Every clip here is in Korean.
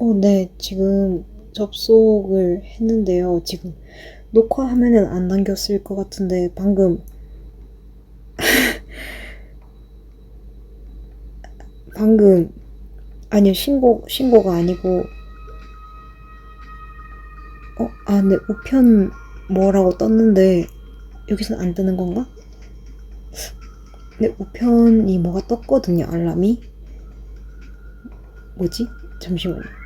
어, 네, 지금 접속을 했는데요. 지금 녹화 화면은 안 담겼을 것 같은데 방금 방금 아니요 신고 신고가 아니고 어, 아, 네, 우편 뭐라고 떴는데 여기서는 안 뜨는 건가? 네, 우편이 뭐가 떴거든요, 알람이. 뭐지? 잠시만요.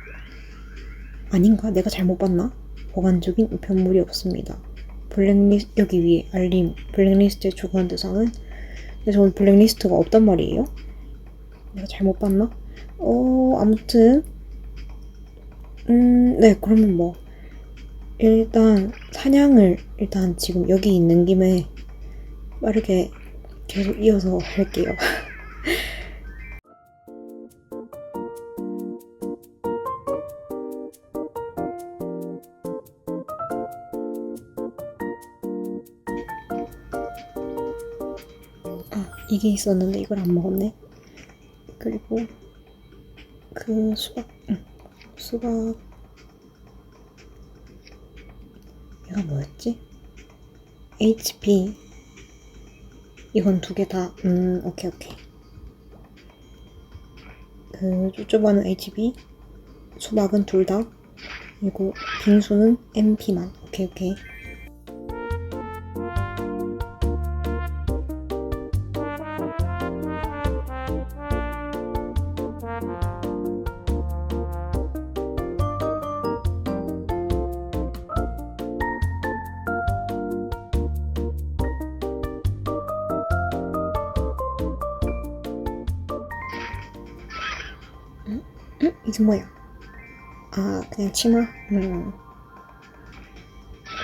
아닌가? 내가 잘못 봤나? 보관 중인 우편물이 없습니다. 블랙리스트 여기 위에 알림 블랙리스트에 추가한 대상은 근데 저는 블랙리스트가 없단 말이에요. 내가 잘못 봤나? 어 아무튼 음 네 그러면 뭐 일단 사냥을 일단 지금 여기 있는 김에 빠르게 계속 이어서 할게요. 이게 있었는데 이걸 안 먹었네. 그리고 그 수박, 응, 수박. 얘가 뭐였지? HP. 이건 두 개 다, 음, 오케이, 오케이. 그, 쪼쪼바는 HB, 수박은 둘 다, 그리고 빙수는 MP만. 오케이, 오케이. 이게 뭐야? 아, 그냥 치마? 음.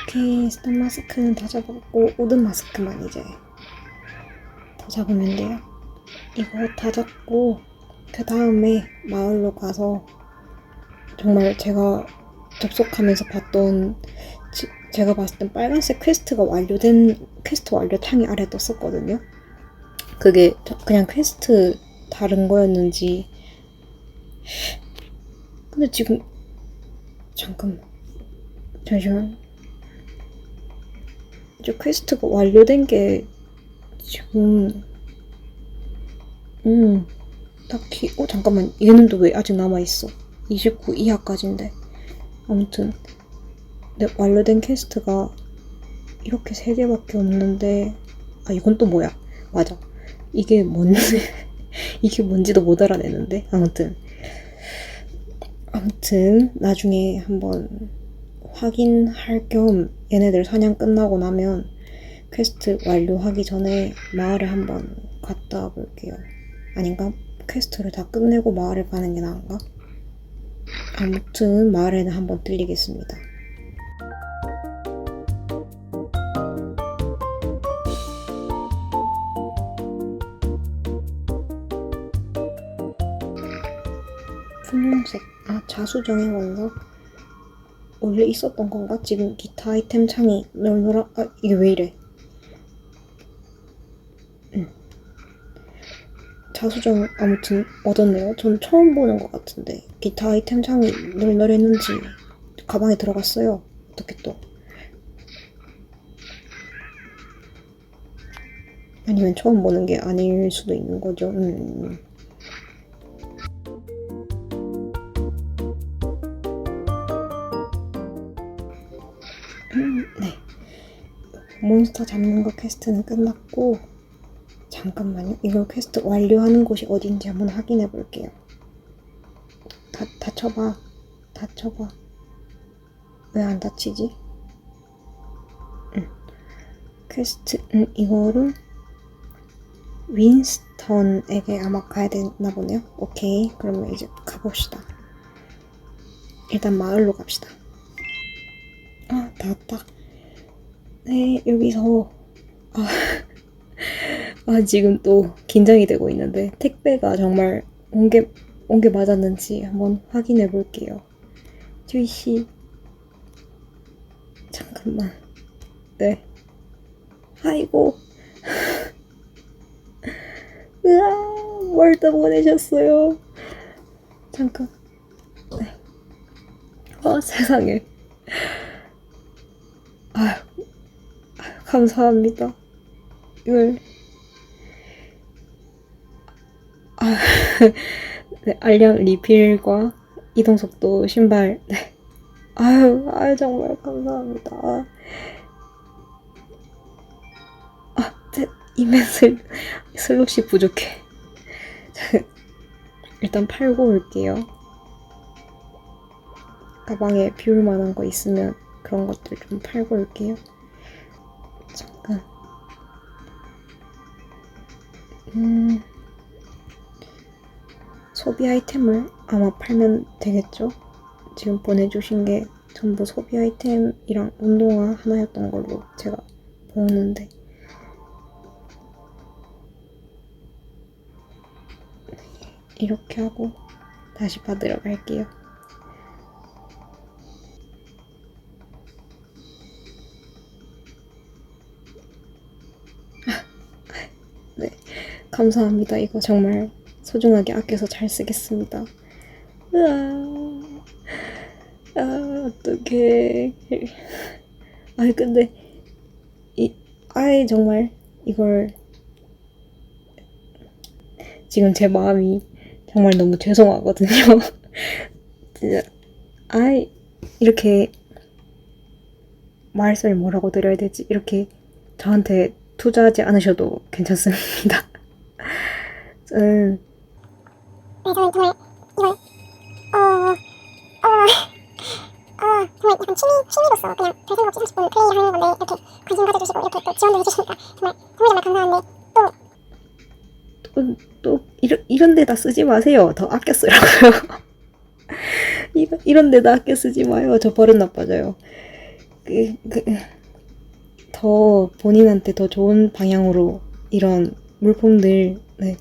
오케이, 스톤 마스크는 다 잡았고, 우든 마스크만 이제 다 잡으면 돼요. 이거 다 잡고, 그 다음에 마을로 가서 정말 제가 접속하면서 봤던, 지- 제가 봤을 땐 빨간색 퀘스트가 완료된, 퀘스트 완료 창이 아래 떴었거든요. 그게 저- 그냥 퀘스트 다른 거였는지, 근데 지금 잠깐만. 잠시만. 이제 퀘스트가 완료된 게 지금 음 딱히 어 잠깐만. 얘는 또 왜 아직 남아있어? 29 이하까지인데. 아무튼 네, 완료된 퀘스트가 이렇게 세 개밖에 없는데 아 이건 또 뭐야? 맞아. 이게 뭔지 이게 뭔지도 못 알아내는데 아무튼 아무튼 나중에 한번 확인할 겸 얘네들 사냥 끝나고 나면 퀘스트 완료하기 전에 마을에 한번 갔다 볼게요. 아닌가? 퀘스트를 다 끝내고 마을에 가는 게 나은가? 아무튼 마을에는 한번 들리겠습니다. 분홍색. 아, 자수정의 원석. 원래 있었던 건가? 지금 기타 아이템 창이 널널하, 아, 이게 왜 이래? 음. 자수정 아무튼 얻었네요. 전 처음 보는 것 같은데. 기타 아이템 창이 널널했는지 가방에 들어갔어요. 어떻게 또. 아니면 처음 보는 게 아닐 수도 있는 거죠. 음. 음, 몬스터 잡는 거 퀘스트는 끝났고, 잠깐만요. 이걸 퀘스트 완료하는 곳이 어딘지 한번 확인해 볼게요. 다, 다쳐봐. 다쳐봐. 왜 안 다치지? 응. 퀘스트, 음, 이거를 윈스턴에게 아마 가야 되나 보네요. 오케이. 그러면 이제 가봅시다. 일단 마을로 갑시다. 아, 다 왔다. 네, 여기서, 아, 아, 지금 또 긴장이 되고 있는데, 택배가 정말 온 게, 온 게 맞았는지 한번 확인해 볼게요. 주희 씨. 잠깐만. 네. 아이고. 으아, 뭘또 보내셨어요. 잠깐. 네. 어, 세상에. 감사합니다. 이걸. 아, 네, 알량 리필과 이동속도 신발. 네. 아유, 아유, 정말 감사합니다. 아, 제, 이메슬, 슬롯이 부족해. 일단 팔고 올게요. 가방에 비울 만한 거 있으면 그런 것들 좀 팔고 올게요. 음, 소비 아이템을 아마 팔면 되겠죠? 지금 보내주신 게 전부 소비 아이템이랑 운동화 하나였던 걸로 제가 보는데. 이렇게 하고 다시 받으러 갈게요. 감사합니다. 이거 정말 소중하게 아껴서 잘 쓰겠습니다. 으아, 아, 어떡해. 아이, 근데, 이, 아이, 정말, 이걸, 지금 제 마음이 정말 너무 죄송하거든요. 진짜, 아이, 이렇게, 말씀을 뭐라고 드려야 되지? 이렇게 저한테 투자하지 않으셔도 괜찮습니다. 저는 네, 저는 정말 이걸 어, 어, 어, 정말 약간 취미, 취미로서 그냥 별 생각 없이 30분 플레이하는 건데 이렇게 관심 가져주시고 이렇게 또 지원도 해주시니까 정말 정말 정말 감사한데 또, 또 이런, 이런 데다 쓰지 마세요. 더 아껴 쓰라고요. 이런, 이런 데다 아껴 쓰지 마요. 저 버릇 나빠져요. 그, 그, 더 본인한테 더 좋은 방향으로 이런 물품들, 네,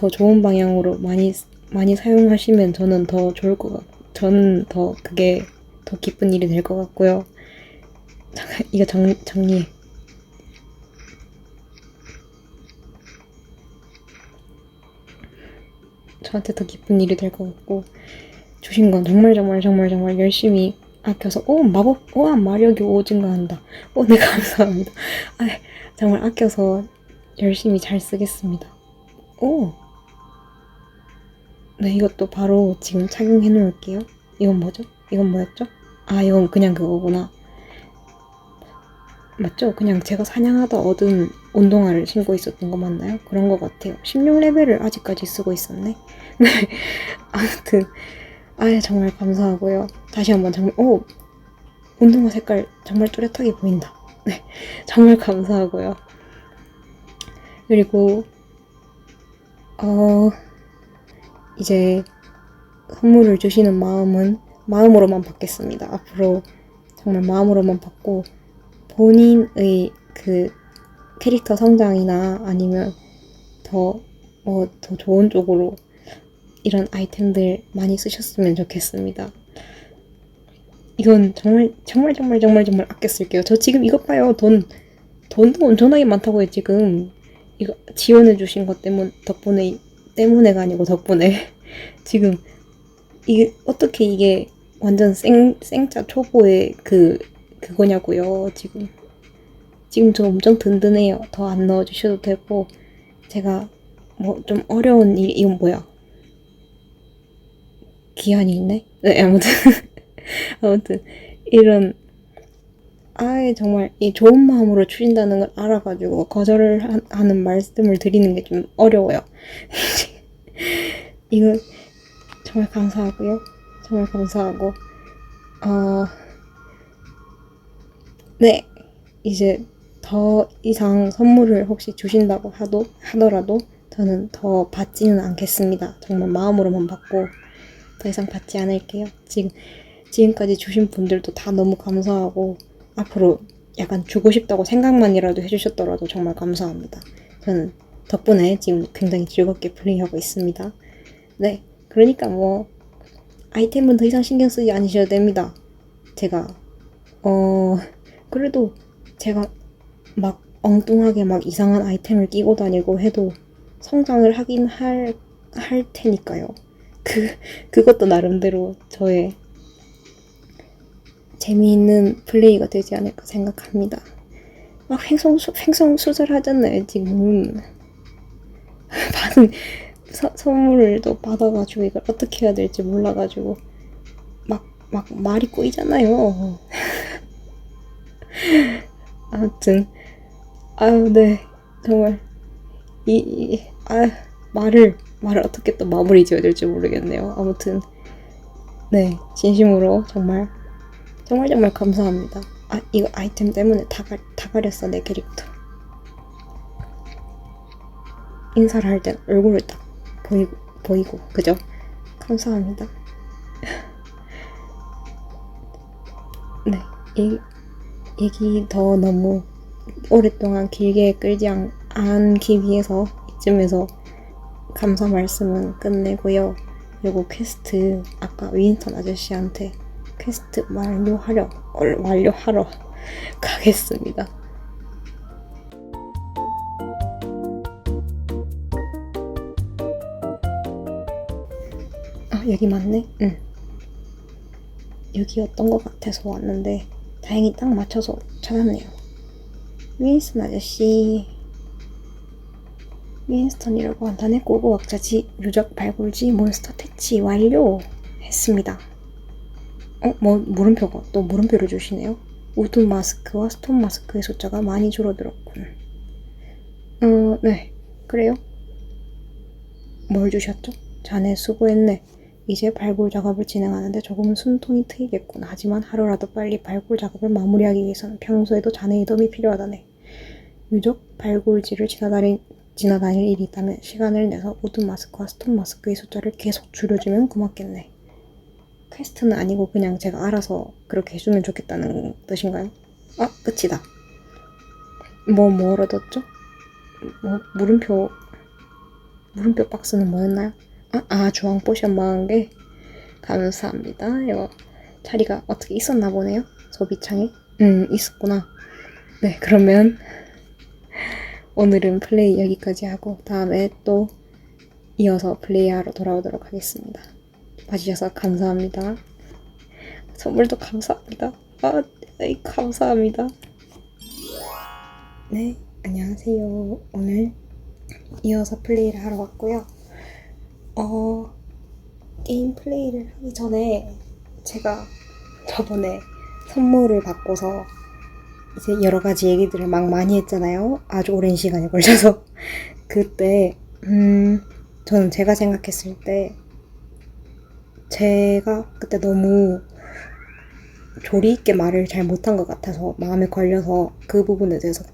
더 좋은 방향으로 많이, 많이 사용하시면 저는 더 좋을 것 같, 저는 더 그게 더 기쁜 일이 될 것 같고요. 잠깐, 이거 정, 정리해. 저한테 더 기쁜 일이 될 것 같고 주신 건 정말 정말 정말 정말 열심히 아껴서 오 마법 우와 마력이 오 증가한다 오 네 감사합니다 아 정말 아껴서 열심히 잘 쓰겠습니다 오 네 이것도 바로 지금 착용해 놓을게요 이건 뭐죠 이건 뭐였죠 아 이건 그냥 그거구나 맞죠? 그냥 제가 사냥하다 얻은 운동화를 신고 있었던 거 맞나요? 그런 거 같아요. 16레벨을 아직까지 쓰고 있었네. 네. 아무튼, 아 정말 감사하고요. 다시 한번 정말, 오! 운동화 색깔 정말 뚜렷하게 보인다. 네. 정말 감사하고요. 그리고, 어, 이제 선물을 주시는 마음은 마음으로만 받겠습니다. 앞으로 정말 마음으로만 받고, 본인의 그 캐릭터 성장이나 아니면 더, 뭐, 더 좋은 쪽으로 이런 아이템들 많이 쓰셨으면 좋겠습니다. 이건 정말, 정말, 정말, 정말, 정말 아껴 쓸게요. 저 지금 이것 봐요. 돈, 돈도 엄청나게 많다고요, 지금. 이거 지원해주신 것 때문, 덕분에, 때문에가 아니고 덕분에. 지금, 이게, 어떻게 이게 완전 생, 생짜 초보의 그, 그거냐고요, 지금. 지금 저 엄청 든든해요. 더 안 넣어주셔도 되고, 제가 뭐 좀 어려운 일, 이건 뭐야? 기한이 있네? 네, 아무튼. 아무튼, 이런, 아예 정말 이 좋은 마음으로 주신다는 걸 알아가지고 거절을 하, 하는 말씀을 드리는 게 좀 어려워요. 이거 정말 감사하고요. 정말 감사하고, 어, 네. 이제 더 이상 선물을 혹시 주신다고 하도, 하더라도 저는 더 받지는 않겠습니다. 정말 마음으로만 받고 더 이상 받지 않을게요. 지금, 지금까지 주신 분들도 다 너무 감사하고 앞으로 약간 주고 싶다고 생각만이라도 해주셨더라도 정말 감사합니다. 저는 덕분에 지금 굉장히 즐겁게 플레이하고 있습니다. 네. 그러니까 뭐, 아이템은 더 이상 신경 쓰지 않으셔도 됩니다. 제가, 어, 그래도 제가 막 엉뚱하게 막 이상한 아이템을 끼고 다니고 해도 성장을 하긴 할, 할 테니까요. 그, 그것도 나름대로 저의 재미있는 플레이가 되지 않을까 생각합니다. 막 횡성수, 횡성수설 하잖아요, 지금. 받은, 서- 선물을 또 받아가지고 이걸 어떻게 해야 될지 몰라가지고 막, 막 말이 꼬이잖아요. 아무튼, 아유, 네. 정말, 이, 이아 말을, 말을 어떻게 또 마무리 지어야 될지 모르겠네요. 아무튼, 네. 진심으로 정말, 정말 정말 감사합니다. 아, 이거 아이템 때문에 다, 가, 다 가렸어, 내 캐릭터. 인사를 할땐 얼굴을 딱 보이고, 보이고, 그죠? 감사합니다. 네. 이, 얘기 더 너무 오랫동안 길게 끌지 않, 않기 위해서 이쯤에서 감사 말씀은 끝내고요. 요거 퀘스트 아까 윈스턴 아저씨한테 퀘스트 완료하려 얼- 완료하러 가겠습니다. 여기 맞네. 응. 여기였던 것 같아서 왔는데 다행히 딱 맞춰서 찾았네요. 윈스턴 아저씨. 윈스턴이라고 한다네 고고학자지 유적 발굴지 몬스터 퇴치 완료 했습니다. 어? 뭐 물음표가 또 물음표를 주시네요. 우드 마스크와 스톤 마스크의 숫자가 많이 줄어들었군. 어, 네. 그래요? 뭘 주셨죠? 자네 수고했네. 이제 발굴 작업을 진행하는데 조금은 숨통이 트이겠구나. 하지만 하루라도 빨리 발굴 작업을 마무리하기 위해서는 평소에도 자네의 도움이 필요하다네. 유적 발굴지를 지나다니, 지나다닐 일이 있다면 시간을 내서 우드 마스크와 스톤 마스크의 숫자를 계속 줄여주면 고맙겠네. 퀘스트는 아니고 그냥 제가 알아서 그렇게 해주면 좋겠다는 뜻인가요? 아, 끝이다. 뭐, 뭐 얻었죠? 뭐, 물음표, 물음표 박스는 뭐였나요? 아, 아 주황 포션 망한 게 감사합니다. 이거 자리가 어떻게 있었나 보네요. 소비창에. 음, 있었구나. 네, 그러면 오늘은 플레이 여기까지 하고 다음에 또 이어서 플레이하러 돌아오도록 하겠습니다. 봐주셔서 감사합니다. 선물도 감사합니다. 아, 네, 감사합니다. 네, 안녕하세요. 오늘 이어서 플레이를 하러 왔고요. 어, 게임 플레이를 하기 전에 제가 저번에 선물을 받고서 이제 여러 가지 얘기들을 막 많이 했잖아요. 아주 오랜 시간이 걸려서. 그때, 음, 저는 제가 생각했을 때, 제가 그때 너무 조리 있게 말을 잘 못한 것 같아서 마음에 걸려서 그 부분에 대해서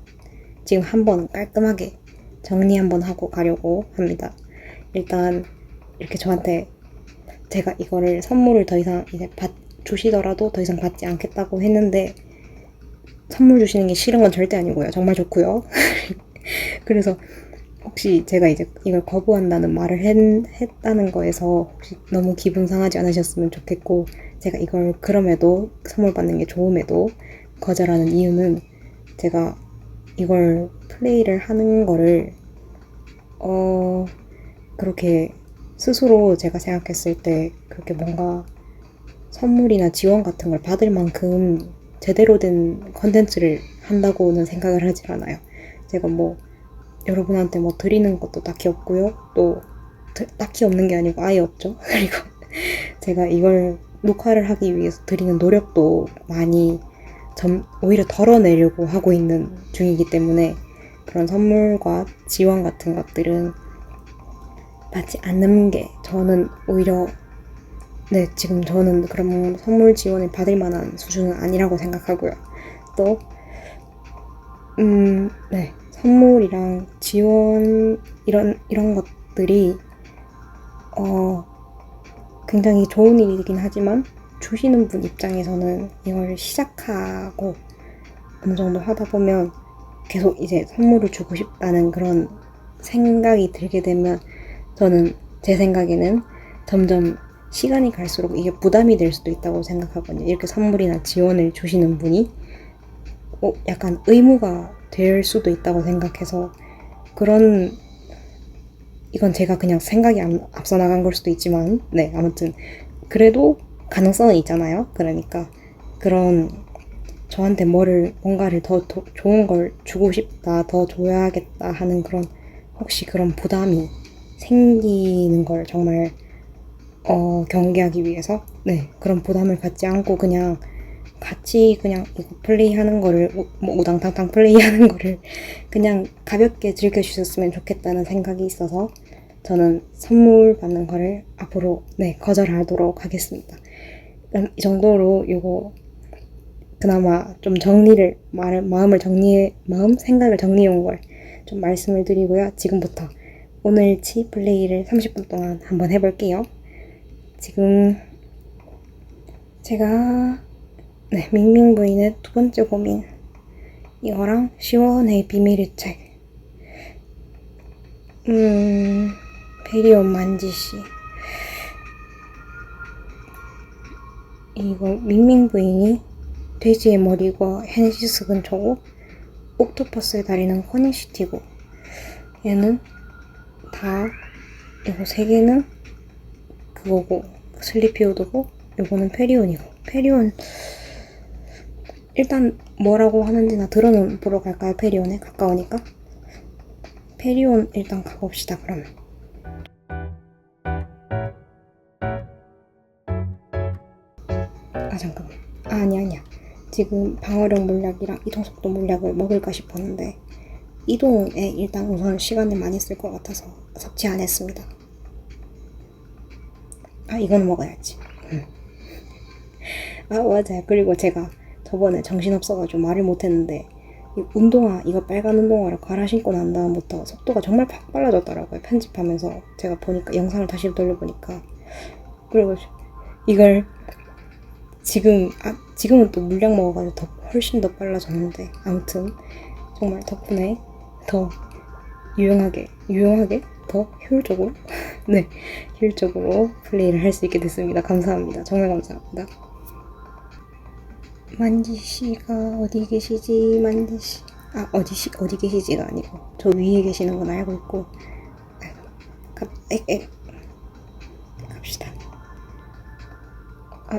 지금 한번 깔끔하게 정리 한번 하고 가려고 합니다. 일단 이렇게 저한테 제가 이거를 선물을 더 이상 이제 받 주시더라도 더 이상 받지 않겠다고 했는데 선물 주시는 게 싫은 건 절대 아니고요. 정말 좋고요. 그래서 혹시 제가 이제 이걸 거부한다는 말을 했, 했다는 거에서 혹시 너무 기분 상하지 않으셨으면 좋겠고 제가 이걸 그럼에도 선물 받는 게 좋음에도 거절하는 이유는 제가 이걸 플레이를 하는 거를 어 그렇게 스스로 제가 생각했을 때 그렇게 뭔가 선물이나 지원 같은 걸 받을 만큼 제대로 된 컨텐츠를 한다고는 생각을 하질 않아요. 제가 뭐 여러분한테 뭐 드리는 것도 딱히 없고요. 또 드- 딱히 없는 게 아니고 아예 없죠. 그리고 제가 이걸 녹화를 하기 위해서 드리는 노력도 많이 점, 오히려 덜어내려고 하고 있는 중이기 때문에 그런 선물과 지원 같은 것들은 받지 않는 게 저는 오히려 네 지금 저는 그런 선물 지원을 받을 만한 수준은 아니라고 생각하고요. 또 음, 네. 선물이랑 지원 이런 이런 것들이 어 굉장히 좋은 일이긴 하지만 주시는 분 입장에서는 이걸 시작하고 어느 정도 하다 보면 계속 이제 선물을 주고 싶다는 그런 생각이 들게 되면 저는 제 생각에는 점점 시간이 갈수록 이게 부담이 될 수도 있다고 생각하거든요. 이렇게 선물이나 지원을 주시는 분이 어, 약간 의무가 될 수도 있다고 생각해서 그런 이건 제가 그냥 생각이 안- 앞서 나간 걸 수도 있지만 네 아무튼 그래도 가능성은 있잖아요. 그러니까 그런 저한테 뭐를 뭔가를 더, 더 좋은 걸 주고 싶다, 더 줘야겠다 하는 그런 혹시 그런 부담이 생기는 걸 정말 어, 경계하기 위해서 네 그런 부담을 갖지 않고 그냥 같이 그냥 이거 플레이하는 거를 우- 뭐 우당탕탕 플레이하는 거를 그냥 가볍게 즐겨주셨으면 좋겠다는 생각이 있어서 저는 선물 받는 거를 앞으로 네 거절하도록 하겠습니다. 그럼 이 정도로 요거 그나마 좀 정리를 말을 마음을 정리해 마음 생각을 정리해 온 걸 좀 말씀을 드리고요. 지금부터 오늘치 플레이를 30분 동안 한번 해볼게요. 지금 제가 네 밍밍 부인의 두 번째 고민 이거랑 시원의 비밀의 책 음, 베리온 만지씨. 이거 밍밍 부인이 돼지의 머리가 헨시스 근처고 옥토퍼스의 다리는 커니시티고 얘는 다 이거 세 개는 그거고 슬리피우드고 요거는 페리온이고. 페리온 일단 뭐라고 하는지 나 들어는 보러 갈까요? 페리온에? 가까우니까? 페리온 일단 가봅시다 그러면. 아 잠깐만. 아 아니 아니야. 지금 방어력 물약이랑 이동속도 물약을 먹을까 싶었는데 이동에 일단 우선 시간을 많이 쓸 것 같아서 섭취 안 했습니다. 아 이거는 먹어야지. 음. 아 맞아요 그리고 제가 저번에 정신없어가지고 말을 못했는데 이 운동화 이거 빨간 운동화를 갈아 신고 난 다음부터 속도가 정말 팍 빨라졌더라고요 편집하면서. 제가 보니까 영상을 다시 돌려보니까. 그리고 이걸 지금 아 지금은 또 물량 먹어가지고 더 훨씬 더 빨라졌는데. 아무튼 정말 덕분에 더 유용하게 유용하게? 더 효율적으로? 네. 효율적으로 플레이를 할 수 있게 됐습니다. 감사합니다. 정말 감사합니다. 만지 씨가 어디 계시지? 만지 씨 아 어디 시 어디 계시지가 아니고. 저 위에 계시는 건 알고 있고. 아이고 갑 엑엑 갑시다. 아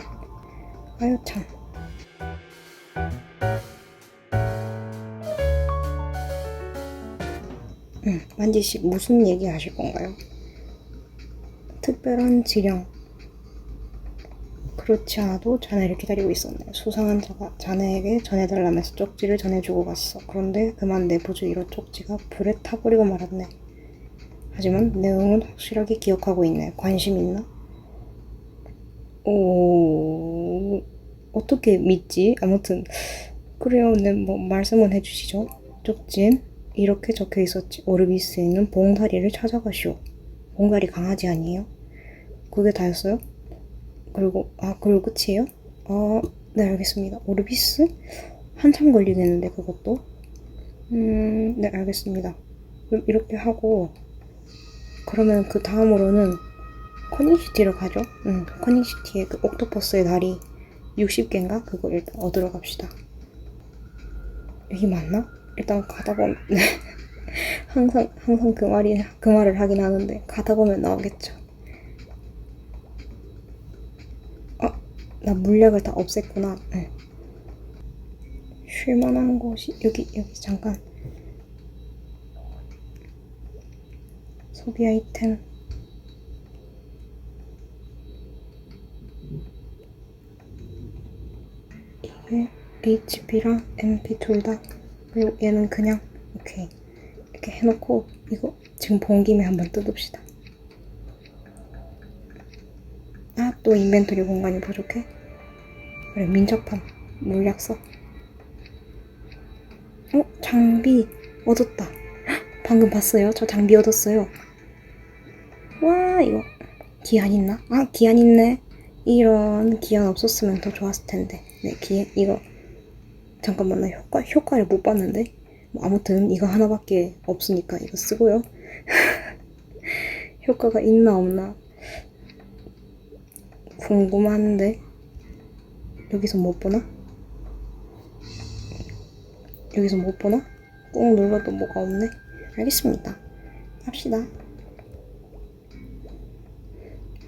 아유 참 음, 만지 씨 무슨 얘기 하실 건가요? 특별한 지령 그렇지 않아도 자네를 기다리고 있었네. 수상한 자가 자네에게 전해달라면서 쪽지를 전해주고 갔어. 그런데 그만 내 부주의로 쪽지가 불에 타버리고 말았네. 하지만 내용은 확실하게 기억하고 있네. 관심 있나? 오, 어떻게 믿지? 아무튼 그래요. 네, 뭐 말씀은 해주시죠. 쪽지엔 이렇게 적혀 있었지. 오르비스에 있는 봉다리를 찾아가시오. 봉다리 강아지 아니에요? 그게 다였어요? 그리고 아 그리고 끝이에요? 아 네 알겠습니다. 오르비스 한참 걸리겠는데 그것도 음 네 알겠습니다. 그럼 이렇게 하고 그러면 그 다음으로는 커닝시티로 가죠. 음 커닝시티의 그 옥토퍼스의 다리 60개인가 그거 일단 얻으러 갑시다. 여기 맞나? 일단 가다 보면 항상 항상 그 말이 그 말을 하긴 하는데 가다 보면 나오겠죠. 나 물약을 다 없앴구나. 응. 쉴만한 곳이 여기 여기 잠깐 소비 아이템 이게 HP랑 MP 둘 다 그리고 얘는 그냥 오케이 이렇게 해놓고 이거 지금 본 김에 한번 뜯읍시다. 아, 또 인벤토리 공간이 부족해? 그래, 민첩함. 물약 써. 어? 장비 얻었다. 헉, 방금 봤어요? 저 장비 얻었어요. 와, 이거. 기한 있나? 아, 기한 있네. 이런 기한 없었으면 더 좋았을 텐데. 네, 기한, 이거. 잠깐만, 나 효과, 효과를 못 봤는데? 뭐 아무튼, 이거 하나밖에 없으니까 이거 쓰고요. 효과가 있나 없나 궁금한데 여기서 못 보나? 여기서 못 보나? 꾹 눌러도 뭐가 없네. 알겠습니다. 합시다.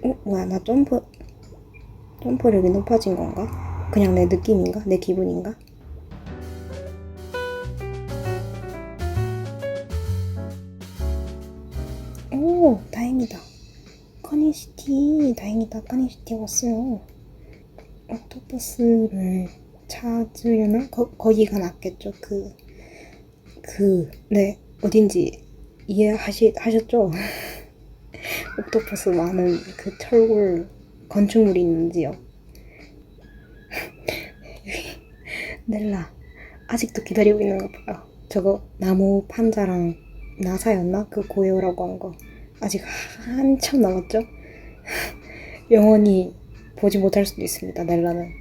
어, 뭐야, 나 점프, 점프력이 높아진 건가? 그냥 내 느낌인가? 내 기분인가? 오, 다행이다. 커니시티, 다행이다. 커니시티 왔어요. 옥토퍼스를 찾으려면 거, 거기가 낫겠죠. 그, 그, 네, 어딘지 이해하시, 하셨죠? 옥토퍼스 많은 그 철골 건축물이 있는 지역. 넬라, 아직도 기다리고 있는 거 봐요. 저거 나무 판자랑 나사였나? 그 고요라고 한 거. 아직 한참 남았죠? 영원히 보지 못할 수도 있습니다, 넬라는.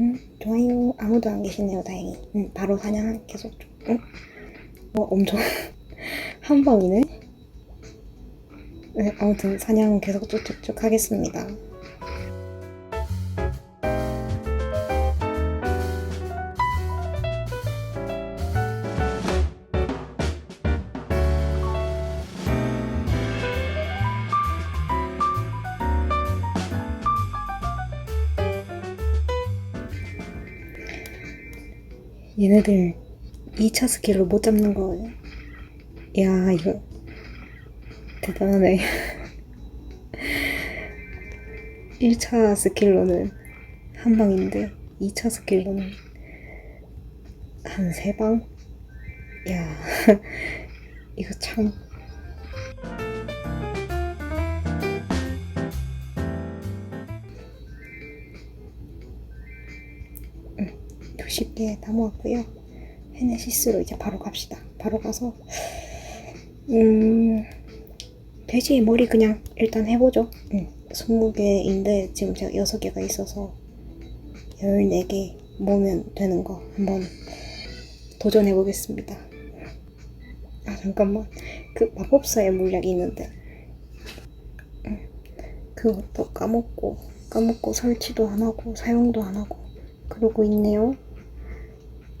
음, 좋아요. 아무도 안 계시네요, 다행히. 음, 바로 사냥 계속. 좀- 응? 뭐 엄청 한 방이네. 네, 아무튼 사냥 계속 쭉쭉쭉 하겠습니다. 얘네들 2차 스킬을 못 잡는 거예요. 야, 이거 대단하네. 1차 스킬로는 한 방인데 2차 스킬로는 한 세 방? 야, 이거 참. 60개 다 모았고요. 헤네시스로 이제 바로 갑시다. 바로 가서 음 돼지 머리 그냥 일단 해보죠. 응. 20개인데 지금 제가 6개가 있어서 14개 모으면 되는 거 한번 도전해 보겠습니다. 아 잠깐만 그 마법사의 물약이 있는데 응. 그것도 까먹고 까먹고 설치도 안 하고 사용도 안 하고 그러고 있네요.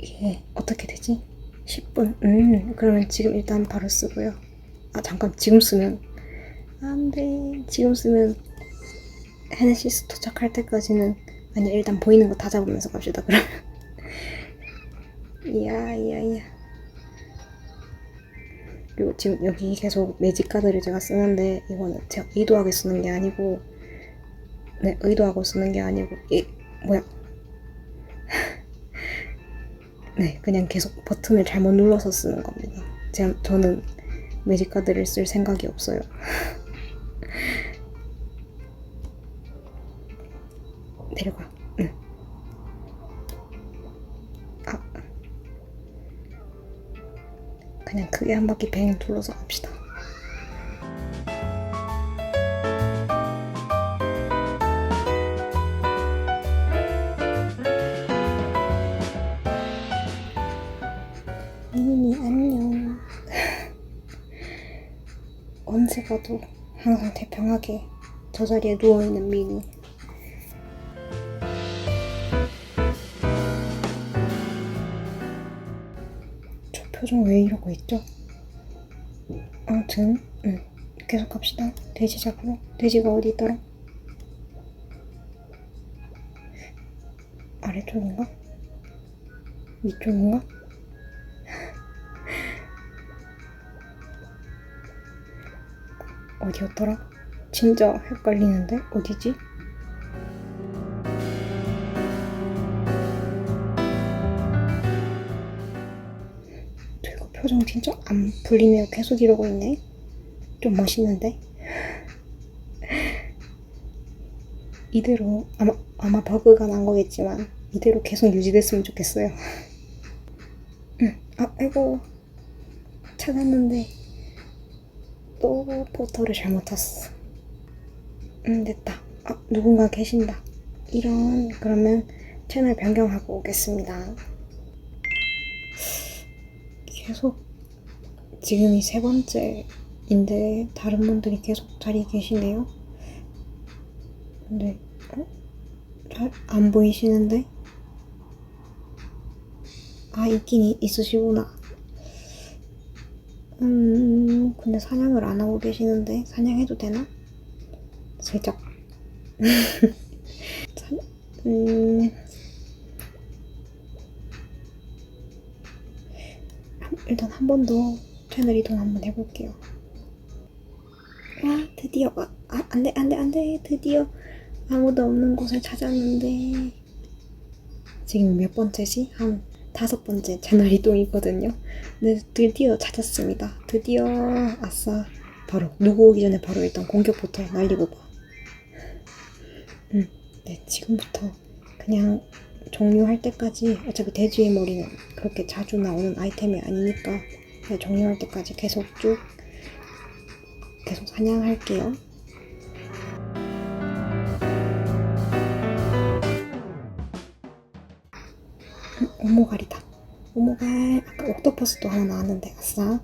이게 어떻게 되지? 10분. 음, 그러면 지금 일단 바로 쓰고요. 아, 잠깐, 지금 쓰면. 안 돼. 지금 쓰면 헤네시스 도착할 때까지는. 아니, 일단 보이는 거 다 잡으면서 갑시다, 그러면. 이야, 이야, 이야. 그리고 지금 여기 계속 매직 카드를 제가 쓰는데, 이거는 제가 의도하게 쓰는 게 아니고, 네, 의도하고 쓰는 게 아니고, 이, 뭐야. 네, 그냥 계속 버튼을 잘못 눌러서 쓰는 겁니다. 제가, 저는 매직 카드를 쓸 생각이 없어요. 내려가. 응. 아. 그냥 크게 한 바퀴 뱅 둘러서 갑시다. 봐도 항상 태평하게 저 자리에 누워있는 미니. 저 표정 왜 이러고 있죠? 아무튼, 응. 계속 갑시다. 돼지 잡으러. 돼지가 어디 있더라? 아래쪽인가? 위쪽인가? 어디였더라? 진짜 헷갈리는데 어디지? 저 이거 표정 진짜 안 풀리네요. 계속 이러고 있네. 좀 멋있는데? 이대로 아마 아마 버그가 난 거겠지만 이대로 계속 유지됐으면 좋겠어요. 응. 아, 아이고 찾았는데 또 포터를 잘못 탔어. 음, 됐다. 아, 누군가 계신다. 이런, 그러면 채널 변경하고 오겠습니다. 계속, 지금이 세 번째인데, 다른 분들이 계속 자리에 계시네요. 근데, 어? 잘 안 보이시는데? 아, 있긴 이- 있으시구나. 음, 근데 사냥을 안 하고 계시는데 사냥해도 되나? 사, 음. 한- 일단 한 번 더 채널 이동 한번 해볼게요. 와, 드디어, 아, 아, 안 돼, 안 돼, 안 돼. 드디어 아무도 없는 곳을 찾았는데. 지금 몇 번째지? 한 다섯 번째 채널 이동이거든요. 네, 드디어 찾았습니다. 드디어, 아싸. 바로, 누구 오기 전에 바로 일단 공격부터 날리고 봐. 음, 네, 지금부터 그냥 종료할 때까지, 어차피 돼지의 머리는 그렇게 자주 나오는 아이템이 아니니까, 종료할 때까지 계속 쭉, 계속 사냥할게요. 오모갈이다. 오모갈, 아까 옥토퍼스도 하나 나왔는데, 아싸.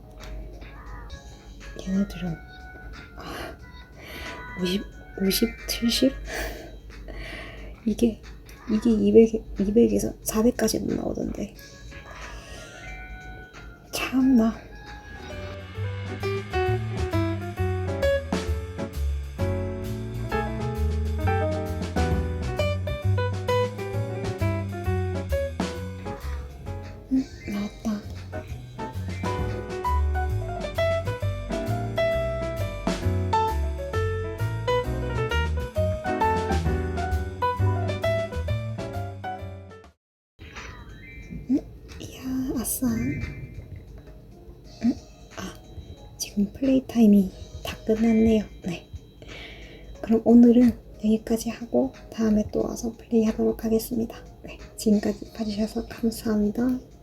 얘네들은, 아, 50, 50, 70? 이게, 이게 200, 200에서 400까지도 나오던데. 참나. 끝났네요. 네. 그럼 오늘은 여기까지 하고 다음에 또 와서 플레이 하도록 하겠습니다. 네. 지금까지 봐주셔서 감사합니다.